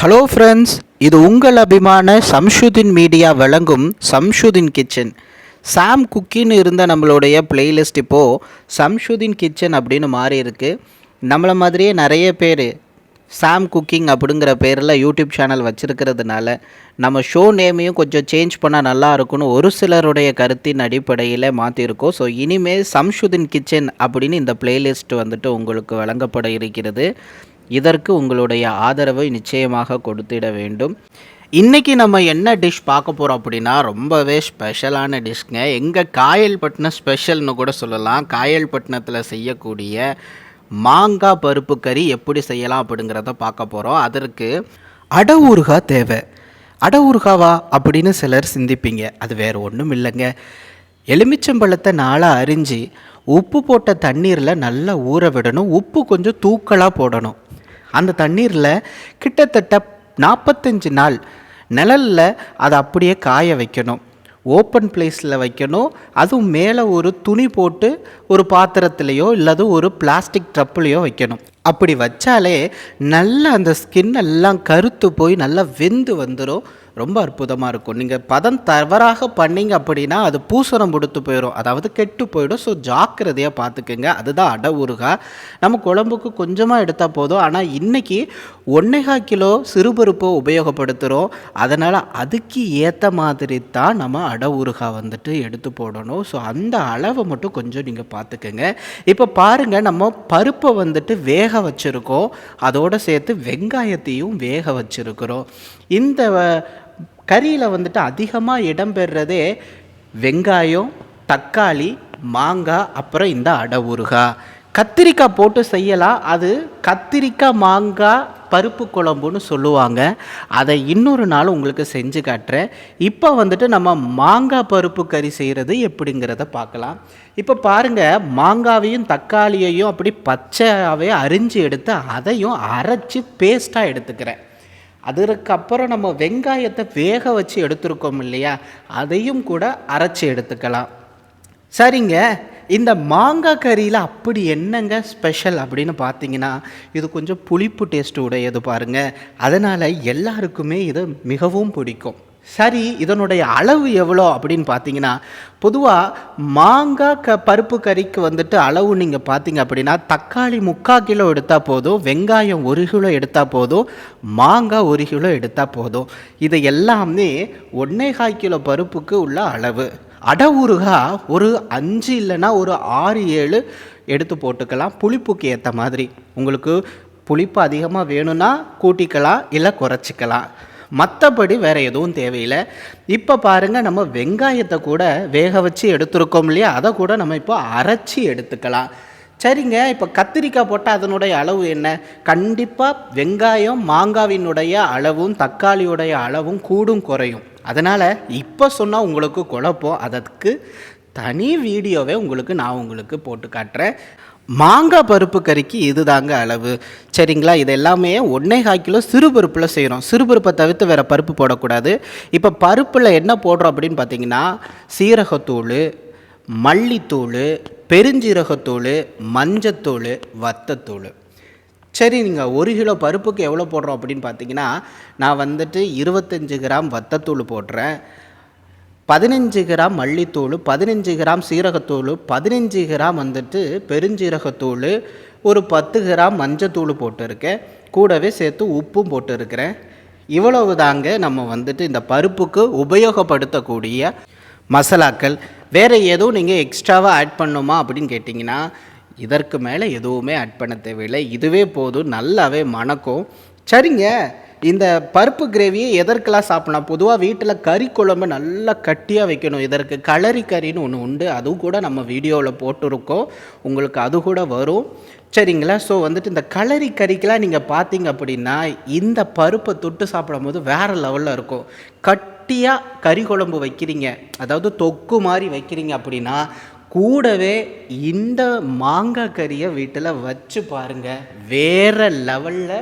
Hello friends இது உங்கள் அபிமான சம்ஷுதின் மீடியா வழங்கும் சம்ஷுதின் கிச்சன். சாம் குக்கின்னு இருந்த நம்மளுடைய பிளேலிஸ்ட் இப்போது சம்ஷுதின் கிச்சன் அப்படின்னு மாறி இருக்கு. நம்மளை மாதிரியே நிறைய பேர் சாம் குக்கிங் அப்படிங்கிற பேரில் யூடியூப் சேனல் வச்சுருக்கிறதுனால நம்ம ஷோ நேமையும் கொஞ்சம் சேஞ்ச் பண்ணால் நல்லா இருக்கும்னு ஒரு சிலருடைய கருத்தின் அடிப்படையில் மாற்றிருக்கோம் ஸோ இனிமேல் சம்ஷுதின் கிச்சன் அப்படின்னு இந்த பிளேலிஸ்ட் வந்துட்டு உங்களுக்கு வழங்கப்பட இருக்கிறது. இதற்கு உங்களுடைய ஆதரவை நிச்சயமாக கொடுத்திட வேண்டும். இன்றைக்கி நம்ம என்ன டிஷ் பார்க்க போகிறோம் அப்படின்னா ரொம்பவே ஸ்பெஷலான டிஷ்ங்க எங்கள் காயல்பட்டினம் ஸ்பெஷல்னு கூட சொல்லலாம். காயல்பட்டினத்தில் செய்யக்கூடிய மாங்காய் பருப்பு கறி எப்படி செய்யலாம் அப்படிங்கிறத பார்க்க போகிறோம் அதற்கு அட ஊறுகாய் தேவை. அட ஊறுகாவா அப்படின்னு சிலர் சிந்திப்பீங்க. அது வேறு ஒன்றும் இல்லைங்க. எலுமிச்சம்பழத்தை நாளாக அரிஞ்சு உப்பு போட்ட தண்ணீரில் நல்லா ஊற விடணும். உப்பு கொஞ்சம் தூக்கலாக போடணும். அந்த தண்ணீரில் கிட்டத்தட்ட நாற்பத்தஞ்சு நாள் நிழலில் அதை அப்படியே காய வைக்கணும். ஓப்பன் பிளேஸில் வைக்கணும். அதுவும் மேலே ஒரு துணி போட்டு ஒரு பாத்திரத்துலேயோ இல்லாத ஒரு பிளாஸ்டிக் ட்ரப்புலேயோ வைக்கணும். அப்படி வச்சாலே நல்லா அந்த ஸ்கின் எல்லாம் கருத்து போய் நல்லா வெந்து வந்துடும் ரொம்ப அற்புதமாக இருக்கும். நீங்கள் பதம் தவறாக பண்ணீங்க அப்படின்னா அது பூசணம் கொடுத்து போயிடும் அதாவது கெட்டு போயிடும். ஸோ ஜாக்கிரதையாக பார்த்துக்குங்க அதுதான் அட ஊறுகாய் நம்ம குழம்புக்கு கொஞ்சமாக எடுத்தால் போதும். ஆனால் இன்றைக்கி ஒன்னேகா கிலோ சிறுபருப்பை உபயோகப்படுத்துகிறோம் அதனால் அதுக்கு ஏற்ற மாதிரி தான் நம்ம அட ஊறுகாய் வந்துட்டு எடுத்து போடணும். ஸோ அந்த அளவை மட்டும் கொஞ்சம் நீங்கள் பார்த்துக்கோங்க இப்போ பாருங்கள் நம்ம பருப்பை வந்துட்டு வேக வச்சுருக்கோம். அதோடு சேர்த்து வெங்காயத்தையும் வேக வச்சுருக்கிறோம். இந்த கறியில் வந்துட்டு அதிகமாக இடம்பெறுறதே வெங்காயம் தக்காளி மாங்காய் அப்புறம் இந்த அடை ஊறுகாய் கத்திரிக்காய் போட்டு செய்யலாம் அது கத்திரிக்காய் மாங்காய் பருப்பு குழம்புன்னு சொல்லுவாங்க. அதை இன்னொரு நாள் உங்களுக்கு செஞ்சு காட்டுறேன். இப்போ வந்துட்டு நம்ம மாங்காய் பருப்பு கறி செய்கிறது எப்படிங்கிறத பார்க்கலாம். இப்போ பாருங்கள் மாங்காவையும் தக்காளியையும் அப்படி பச்சையாகவே அரிஞ்சு எடுத்து அதையும் அரைச்சி பேஸ்ட்டாக எடுத்துக்கிறேன். அதற்கப்புறம் நம்ம வெங்காயத்தை வேக வச்சு எடுத்துருக்கோம் இல்லையா? அதையும் கூட அரைச்சி எடுத்துக்கலாம். சரிங்க. இந்த மாங்காய் கறியில் அப்படி என்னங்க ஸ்பெஷல் அப்படின்னு பார்த்தீங்கன்னா இது கொஞ்சம் புளிப்பு டேஸ்ட் உடையது பாருங்கள் அதனால் எல்லாருக்குமே இது மிகவும் பிடிக்கும். சரி இதனுடைய அளவு எவ்வளோ அப்படின்னு பார்த்தீங்கன்னா பொதுவாக மாங்காய் க பருப்பு கறிக்கு வந்துட்டு அளவு நீங்கள் பார்த்தீங்க அப்படின்னா தக்காளி முக்கால் கிலோ எடுத்தால் போதும் வெங்காயம் ஒரு கிலோ எடுத்தால் போதும் மாங்காய் ஒரு கிலோ எடுத்தால் போதும். இது எல்லாமே ஒன்னேகால் கிலோ பருப்புக்கு உள்ள அளவு. அடை ஊறுகாய் ஒரு அஞ்சு இல்லைன்னா ஒரு ஆறு ஏழு எடுத்து போட்டுக்கலாம். புளிப்புக்கு ஏற்ற மாதிரி. உங்களுக்கு புளிப்பு அதிகமாக வேணும்னா கூட்டிக்கலாம் இல்லை குறைச்சிக்கலாம். மற்றபடி வேறு எதுவும் தேவையில்லை. இப்போ பாருங்கள் நம்ம வெங்காயத்தை கூட வேக வச்சு எடுத்துருக்கோம் இல்லையா? அதை கூட நம்ம இப்போ அரைச்சி எடுத்துக்கலாம். சரிங்க இப்போ கத்திரிக்காய் போட்டால் அதனுடைய அளவு என்ன? கண்டிப்பாக வெங்காயம் மாங்காவினுடைய அளவும் தக்காளியுடைய அளவும் கூடும் குறையும். அதனால் இப்போ சொன்னால் உங்களுக்கு குழப்பம். அதற்கு தனி வீடியோவே உங்களுக்கு நான் உங்களுக்கு போட்டு காட்டுறேன். மாங்காய் பருப்பு கறிக்கு இதுதாங்க அளவு. சரிங்களா? இது எல்லாமே ஒன்றே கால் கிலோ சிறு பருப்பில் செய்கிறோம் சிறுபருப்பை தவிர்த்து வேறு பருப்பு போடக்கூடாது. இப்போ பருப்பில் என்ன போடுறோம் அப்படின்னு பார்த்தீங்கன்னா சீரகத்தூள் மல்லித்தூள் பெருஞ்சீரகத்தூள் மஞ்சத்தூள் வத்தத்தூள். சரி நீங்கள் ஒரு கிலோ பருப்புக்கு எவ்வளோ போடுறோம் அப்படின்னு பார்த்தீங்கன்னா நான் வந்துட்டு இருபத்தஞ்சி கிராம் வத்தத்தூள் போடுறேன். பதினஞ்சு கிராம் மல்லித்தூள் பதினஞ்சு கிராம் சீரகத்தூள் பதினஞ்சு கிராம் வந்துட்டு பெருஞ்சீரகத்தூள் ஒரு பத்து கிராம் மஞ்சத்தூள் போட்டிருக்கேன். கூடவே சேர்த்து உப்பும் போட்டிருக்கிறேன். இவ்வளவு தாங்க நம்ம வந்துட்டு இந்த பருப்புக்கு உபயோகப்படுத்தக்கூடிய மசாலாக்கள். வேறு எதுவும் நீங்கள் எக்ஸ்ட்ராவாக ஆட் பண்ணுமா அப்படின்னு கேட்டிங்கன்னா இதற்கு மேலே எதுவுமே ஆட் பண்ண தேவையில்லை. இதுவே போதும். நல்லாவே மணக்கும். சரிங்க. இந்த பருப்பு கிரேவியை எதற்கெல்லாம் சாப்பிட்லாம் பொதுவாக வீட்டில் கறி குழம்பு நல்லா கட்டியாக வைக்கணும். இதற்கு களரி கறின்னு ஒன்று உண்டு. அதுவும் கூட நம்ம வீடியோவில் போட்டிருக்கோம். உங்களுக்கு அது கூட வரும். சரிங்களா? ஸோ வந்துட்டு இந்த களரி கறிக்கெலாம் நீங்கள் பார்த்தீங்க அப்படின்னா இந்த பருப்பை தொட்டு சாப்பிடும் போது வேறு லெவலில் இருக்கும். கட்டியாக கறி குழம்பு வைக்கிறீங்க. அதாவது தொக்கு மாதிரி வைக்கிறீங்க அப்படின்னா கூடவே இந்த மாங்காய் கறியை வீட்டில் வச்சு பாருங்கள் வேறு லெவலில்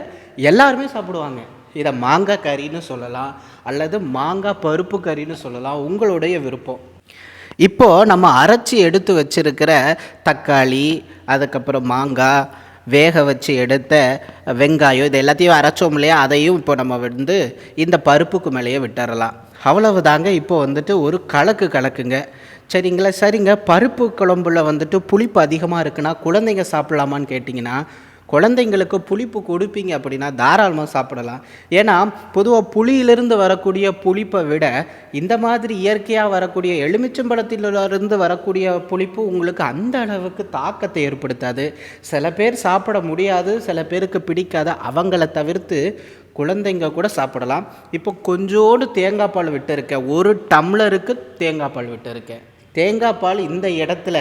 எல்லாருமே சாப்பிடுவாங்க. இதை மாங்காய் கறின்னு சொல்லலாம் அல்லது மாங்காய் பருப்பு கறின்னு சொல்லலாம் உங்களுடைய விருப்பம். இப்போது நம்ம அரைச்சி எடுத்து வச்சிருக்கிற தக்காளி அதுக்கப்புறம் மாங்காய் வேக வச்சு எடுத்த வெங்காயம் இது எல்லாத்தையும் அரைச்சோம் இல்லையா? அதையும் இப்போ நம்ம வந்து இந்த பருப்புக்கு மேலேயே விட்டுறலாம். அவ்வளவுதாங்க இப்போ வந்துட்டு ஒரு கலக்கு கலக்குங்க. சரிங்களா? சரிங்க பருப்பு குழம்புல வந்துட்டு புளிப்பு அதிகமாக இருக்குன்னா குழந்தைங்க சாப்பிட்லாமான்னு கேட்டிங்கன்னா குழந்தைங்களுக்கு புளிப்பு கொடுப்பீங்க அப்படின்னா தாராளமாக சாப்பிடலாம். ஏன்னா பொதுவாக புளியிலிருந்து வரக்கூடிய புளிப்பை விட இந்த மாதிரி இயற்கையாக வரக்கூடிய எலுமிச்சம்பழத்திலிருந்து வரக்கூடிய புளிப்பு உங்களுக்கு அந்த அளவுக்கு தாக்கத்தை ஏற்படுத்தாது. சில பேர் சாப்பிட முடியாது சில பேருக்கு பிடிக்காத. அவங்கள தவிர்த்து குழந்தைங்க கூட சாப்பிடலாம். இப்போ கொஞ்சோடு தேங்காய் பால் விட்டுருக்கேன். ஒரு டம்ளருக்கு தேங்காய் பால் விட்டுருக்கேன். தேங்காய் பால் இந்த இடத்துல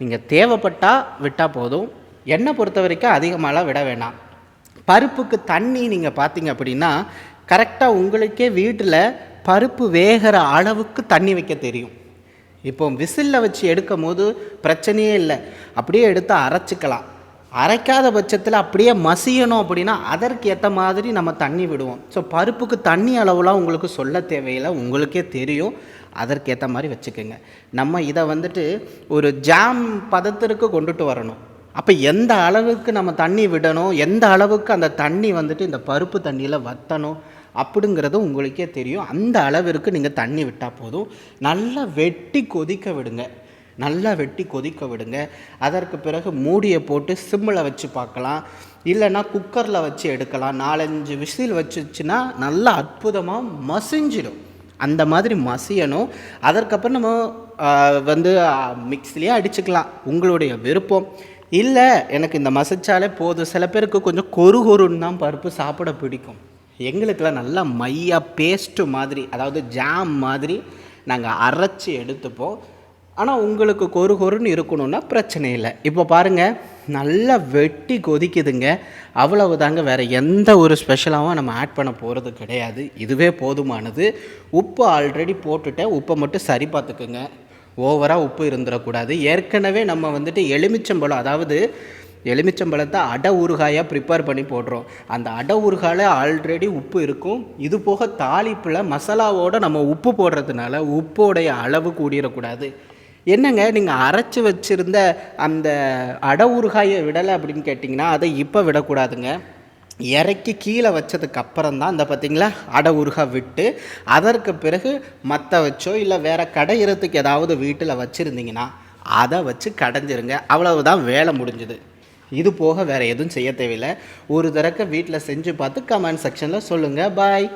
நீங்கள் தேவைப்பட்டால் விட்டால் போதும். எண்ணெய் பொறுத்த வரைக்கும் அதிகமாகலாம் விட வேணாம். பருப்புக்கு தண்ணி நீங்கள் பார்த்தீங்க அப்படின்னா கரெக்டாக உங்களுக்கே வீட்டில் பருப்பு வேகிற அளவுக்கு தண்ணி வைக்க தெரியும். இப்போ விசிலில் வச்சு எடுக்கும் போது பிரச்சனையே இல்லை. அப்படியே எடுத்து அரைச்சிக்கலாம். அரைக்காத பட்சத்தில் அப்படியே மசியணும் அப்படின்னா அதற்கு ஏற்ற மாதிரி நம்ம தண்ணி விடுவோம். ஸோ பருப்புக்கு தண்ணி அளவுலாம் உங்களுக்கு சொல்ல தேவையில்லை. உங்களுக்கே தெரியும். அதற்கேற்ற மாதிரி வச்சுக்கோங்க. நம்ம இதை வந்துட்டு ஒரு ஜாம் பதத்திற்கு கொண்டுட்டு வரணும். அப்போ எந்த அளவுக்கு நம்ம தண்ணி விடணும்? எந்த அளவுக்கு அந்த தண்ணி வந்துட்டு இந்த பருப்பு தண்ணியில் வற்றணும் அப்படிங்கிறது உங்களுக்கே தெரியும். அந்த அளவிற்கு நீங்கள் தண்ணி விட்டால் போதும். நல்லா வெட்டி கொதிக்க விடுங்க. நல்லா வெட்டி கொதிக்க விடுங்க. அதற்கு பிறகு மூடியை போட்டு சிம்மில் வச்சு பார்க்கலாம். இல்லைன்னா குக்கரில் வச்சு எடுக்கலாம். நாலஞ்சு விசில் வச்சுச்சுன்னா நல்லா அற்புதமாக மசிஞ்சிடும். அந்த மாதிரி மசியணும். அதற்கப்புறம் நம்ம வந்து மிக்சிலேயே அடிச்சுக்கலாம். உங்களுடைய விருப்பம். இல்லை எனக்கு இந்த மசிச்சாலே போதும். சில பேருக்கு கொஞ்சம் கொரு கொருன்னு தான் பருப்பு சாப்பிட பிடிக்கும். எங்களுக்கெல்லாம் நல்லா மையாக பேஸ்ட்டு மாதிரி அதாவது ஜாம் மாதிரி நாங்கள் அரைச்சி எடுத்துப்போம். ஆனால் உங்களுக்கு கொரு கொருன்னு இருக்கணும்னா பிரச்சனை இல்லை. இப்போ பாருங்கள் நல்லா வெட்டி கொதிக்குதுங்க. அவ்வளவு தாங்க வேறு எந்த ஒரு ஸ்பெஷலாகவும் நம்ம ஆட் பண்ண போகிறது கிடையாது. இதுவே போதுமானது. உப்பு ஆல்ரெடி போட்டுட்டேன். உப்பை மட்டும் சரி பார்த்துக்குங்க. ஓவராக உப்பு இருந்துடக்கூடாது ஏற்கனவே நம்ம வந்துட்டு எலுமிச்சம்பழம் அதாவது எலுமிச்சம்பழத்தை அடை ஊறுகாயாக ப்ரிப்பேர் பண்ணி போடுறோம். அந்த அடை ஊறுகாயில் ஆல்ரெடி உப்பு இருக்கும். இது போக தாளிப்பில் மசாலாவோடு நம்ம உப்பு போடுறதுனால உப்போடைய அளவு கூடிடக்கூடாது என்னங்க நீங்கள் அரைச்சி வச்சுருந்த அந்த அடை ஊறுகாயை விடலை அப்படின்னு கேட்டிங்கன்னா அதை இப்போ விடக்கூடாதுங்க. இறக்கி கீழே வச்சதுக்கு அப்புறம் தான் இந்த பார்த்திங்களா அடை உருக விட்டு அதற்கு பிறகு மற்ற வச்சோ இல்லை வேறு கடையிறதுக்கு ஏதாவது வீட்டில் வச்சுருந்தீங்கன்னா அதை வச்சு கடைஞ்சிருங்க. அவ்வளவுதான் வேலை முடிஞ்சுது. இது போக வேறு எதுவும் செய்ய தேவையில்லை. ஒரு தடக்க வீட்டில் செஞ்சு பார்த்து கமெண்ட் செக்ஷனில் சொல்லுங்கள் பாய்